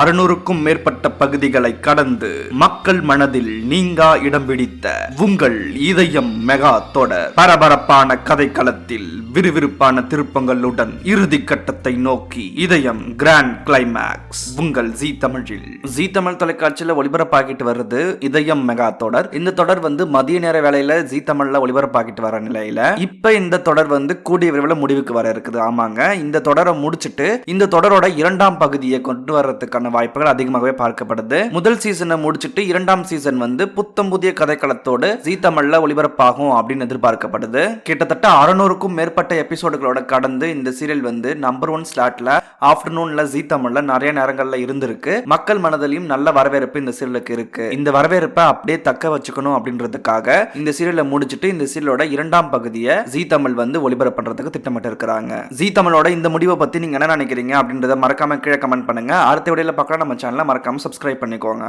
அறுநூறுக்கும் மேற்பட்ட பகுதிகளை கடந்து மக்கள் மனதில் நீங்கா இடம் பிடித்த உங்கள் இதயம் மெகா தொடர். பரபரப்பான கதைக்களத்தில் விறுவிறுப்பான திருப்பங்களுடன் இறுதி கட்டத்தை நோக்கி இதயம் கிராண்ட் கிளைமேக்ஸ் உங்கள் ஜி தமிழில். ஜி தமிழ் தொலைக்காட்சியில ஒளிபரப்பாகிட்டு வருது இதயம் மெகா தொடர். இந்த தொடர் வந்து மதிய நேர வேலையில ஜி தமிழ்ல ஒளிபரப்பாகிட்டு வர நிலையில இப்ப இந்த தொடர் வந்து கூடிய விரைவில் முடிவுக்கு வர இருக்குது. ஆமாங்க. இந்த தொடரை முடிச்சிட்டு இந்த தொடரோட இரண்டாம் பகுதியை கொண்டு வர்றதுக்கான வாய்ப்புகள் அதிகமாகவே பார்க்கப்படுது. முதல் சீசனை முடிச்சிட்டு இரண்டாம் சீசன் வந்து புத்தம் புதிய கதைக்களத்தோடு ஜீ தமிழ்ல ஒளிபரப்பாகும் அப்படின்னு எதிர்பார்க்கப்படுது. கிட்டத்தட்ட அறுநூறுக்கும் மேற்பட்ட எபிசோடுகளோட கடந்து இந்த சீரியல் வந்து நம்பர் ஒன் ஸ்லாட்ல ஆஃப்டர்நூன்ல ஜீ தமிழ்ல நிறைய நேரங்கள்ல இருந்திருக்கு. மக்கள் மனதிலையும் நல்ல வரவேற்பு இந்த சீரியலுக்கு இருக்கு. இந்த வரவேற்பை அப்படியே தக்க வச்சுக்கணும் அப்படின்றதுக்காக இந்த சீரியலை முடிச்சிட்டு இந்த சீரியலோட இரண்டாம் பகுதியை ஜீ தமிழ் வந்து ஒளிபரப்பு பண்றதுக்கு திட்டமிட்டு இருக்கிறாங்க ஜீ தமிழோட இந்த முடிவை பத்தி நீங்க என்ன நினைக்கிறீங்க அப்படின்றத மறக்காம கீழே கமெண்ட் பண்ணுங்க. அடுத்த வீடியோல பார்க்கலாம் நம்ம சேனலை மறக்காமல் சப்ஸ்கிரைப் பண்ணிக்கோங்க.